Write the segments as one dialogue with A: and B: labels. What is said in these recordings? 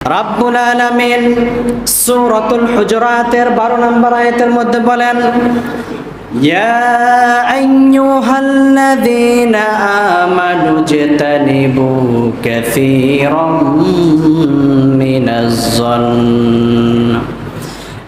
A: রাব্বুল আলামিন সূরাতুল হুজুরাতের 12 নম্বর আয়াতের মধ্যে বলেন, ইয়া আইয়ুহাল্লাযীনা আমানু জিতানিবু কাসীরাম মিনাজ জন্ন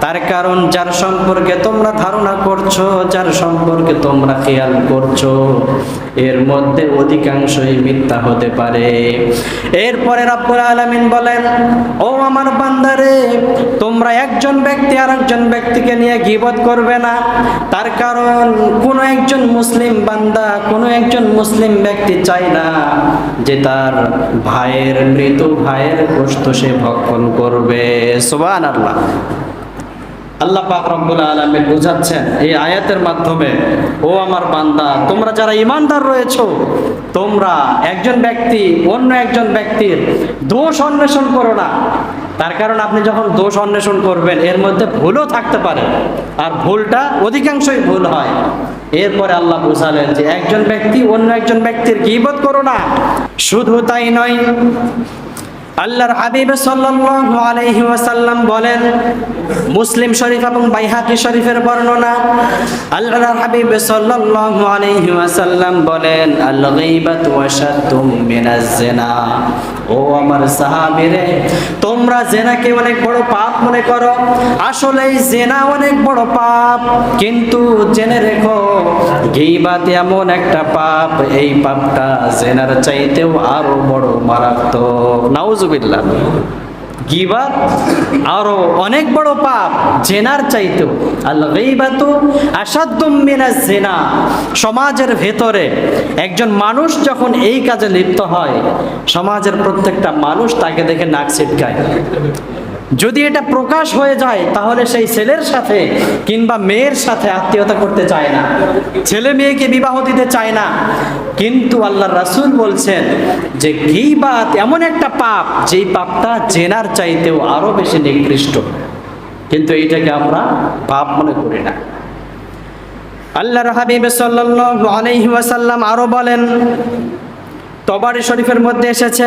A: তার কারণ যার সম্পর্কে তোমরা ধারণা করছ, যার সম্পর্কে তোমরা খেয়াল করছ, এর মধ্যে অধিকাংশই মিথ্যা হতে পারে। এরপরে রাব্বুল আলামিন বলেন, ও আমার বান্দারে, তোমরা একজন ব্যক্তি আর একজন ব্যক্তিকে নিয়ে গিবত করবে না। তার কারণ, কোনো একজন মুসলিম বান্দা, কোনো একজন মুসলিম ব্যক্তি চায় না যে তার ভাইয়ের মৃত ভাইয়ের গোশত সে ভক্ষণ করবে। সুবান আল্লাহ পাক রব্বুল আলামিন বুঝাচ্ছেন এই আয়াতের মাধ্যমে, ও আমার বান্দা, তোমরা যারা ইমানদার রয়েছো, তোমরা একজন ব্যক্তি অন্য একজন ব্যক্তির দোষ অন্বেষণ করো না। তার কারণ আপনি যখন দোষ অন্বেষণ করবেন, এর মধ্যে ভুলও থাকতে পারে, আর ভুলটা অধিকাংশই ভুল হয়। এরপরে আল্লাহ বুঝালেন যে, একজন ব্যক্তি অন্য একজন ব্যক্তির গিবত করো না, শুধু তাই নয় আল্লাহর হাবিব সাল্লাল্লাহু আলাইহি ওয়াসাল্লাম বলেন, মুসলিম শরীফ এবং বাইহাকি শরীফের বর্ণনা, আল্লাহর হাবিব সাল্লাল্লাহু আলাইহি ওয়াসাল্লাম বলেন আল গীবাতু ওয়াশাদ্দুম মিনাজ জিনা ও আমার সাহাবীরে, তোমরা জেনাকে অনেক বড় পাপ মনে করো। আসলে জেনা অনেক বড় পাপ, কিন্তু জেনে রেখো গীবাত এমন একটা পাপ, এই পাপটা জেনার চাইতেও আরও বড় মারাত্মক। নাউজুবিল্লাহ। গিবাত আরও অনেক বড় পাপ জেনার চাইতো আল গীবাতু আসাদ্দুম মিনাজ জেনা। সমাজের ভেতরে একজন মানুষ যখন এই কাজে লিপ্ত হয়, সমাজের প্রত্যেকটা মানুষ তাকে দেখে নাক ছিটকায়। যদি এটা প্রকাশ হয়ে যায়, তাহলে সেই ছেলের সাথে কিংবা মেয়ের সাথে আত্মীয়তা করতে চায় না। ছেলে মেয়েকে বিবাহ দিতে চায় না। কিন্তু আল্লাহ রাসূল বলছেন যে কি গীবাত এমন একটা পাপ, যেই পাপটা জেনার চাইতেও আরও বেশি নিকৃষ্ট। কিন্তু এইটাকে আমরা পাপ মনে করি না। আল্লাহর হাবিব সাল্লাল্লাহু আলাইহি ওয়াসাল্লাম আরও বলেন তবারি শরীফের মধ্যে এসেছে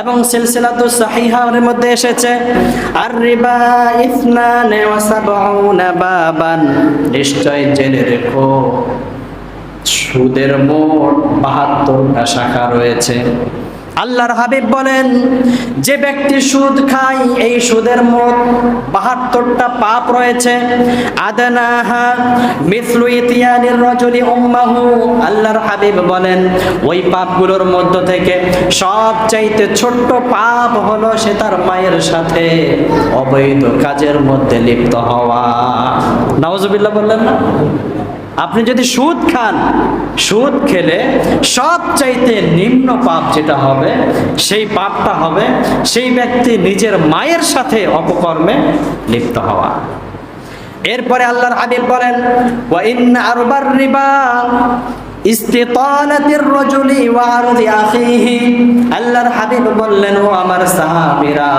A: এবং সিলসিলাতু সাহিহার মধ্যে এসেছে। আর রিবা ইসনানে ওয়া সাবউনা বাবান। নিশ্চয় জেনে রেখো, সুদের মোট বাহাত্তরটা শাখা রয়েছে। আল্লাহর হাবিব বলেন, যে ব্যক্তি সুদ খায়, এই সুদের মোট বাহাত্তরটা পাপ রয়েছে। আদানাহা মিসলু ইতিয়ানির রজলি উম্মাহু। আল্লাহর হাবিব বলেন, ওই পাপগুলোর মধ্য থেকে সবচাইতে ছোট্ট পাপ হলো সে তার মায়ের সাথে অবৈধ কাজের মধ্যে লিপ্ত হওয়া। নওয়াজুবিল্লাহ বললেন না? আপনি যদি সুদ খান, সুদ খেলে সবচাইতে নিম্ন পাপ যেটা হবে, সেই পাপটা হবে সেই ব্যক্তি নিজের মায়ের সাথে অপকর্মে লিপ্ত হওয়া। এরপরে আল্লাহর হাবিব বলেন, ওয়া ইন্না আরবার রিবা। ইস্তিতালাতির আল্লাহর হাবিব বললেন, ও আমার সাহাবীরা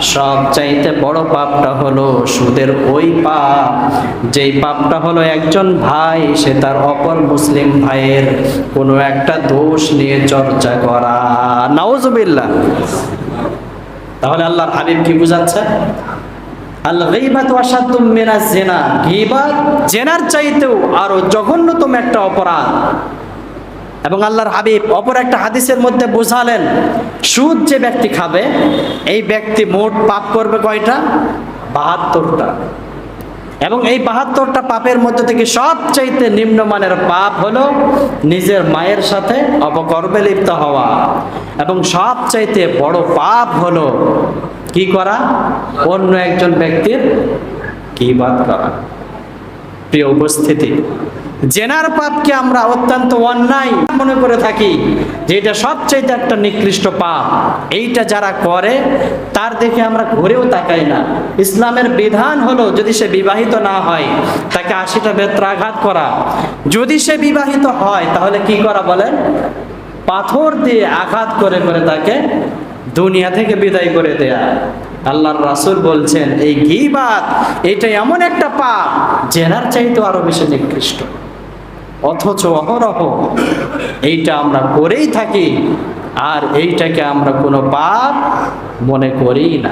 A: সব চাইতে বড় পাপটা হলো সুদের ওই পাপ। যেই পাপটা একজন ভাই, সে তার অপর মুসলিম ভাইয়ের কোনো একটা দোষ নিয়ে চর্চা করা। নাউজুবিল্লাহ। তাহলে আল্লাহর হাবিব কি বুঝাচ্ছে? আল গীবাত ওয়াশাদ্দুম মিনাজ জিনা গীবাত জেনার চাইতেও আরও জঘন্যতম একটা অপরাধ। এবং আল্লাহর হাবিব অপর একটা হাদিসের মধ্যে বোঝালেন, সুদ যে ব্যক্তি খাবে, এই ব্যক্তি মোট পাপ করবে কয়টা? বাহাত্তরটা। এবং এই বাহাত্তরটা পাপের মধ্যে থেকে সবচাইতে নিম্নমানের পাপ হলো নিজের মায়ের সাথে অপকর্মে লিপ্ত হওয়া। এবং সবচাইতে বড় পাপ হলো কি করা? অন্য একজন ব্যক্তির কি বাদ করা। প্রিয় উপস্থিতি জেনার পাপকে আমরা অত্যন্ত অন্যায় মনে করে থাকি, যে এটা সবচাইতে একটা নিকৃষ্ট পাপ। এইটা যারা করে, তার দেখে আমরা ঘুরেও তাকাই না। ইসলামের বিধান হলো, যদি সে বিবাহিত না হয়, তাকে আশিটা বেত্রাঘাত করা। যদি সে বিবাহিত হয়, তাহলে কি করা বলেন? পাথর দিয়ে আঘাত করে করে তাকে দুনিয়া থেকে বিদায় করে দেয়া। আল্লাহর রাসূল বলছেন, এই গীবাত এটা এমন একটা পাপ, জেনার চাইতে আরও বেশি নিকৃষ্ট। অথচ অহরহ। এইটা আমরা করেই থাকি আর এইটাকে আমরা কোনো পাপ মনে করি না।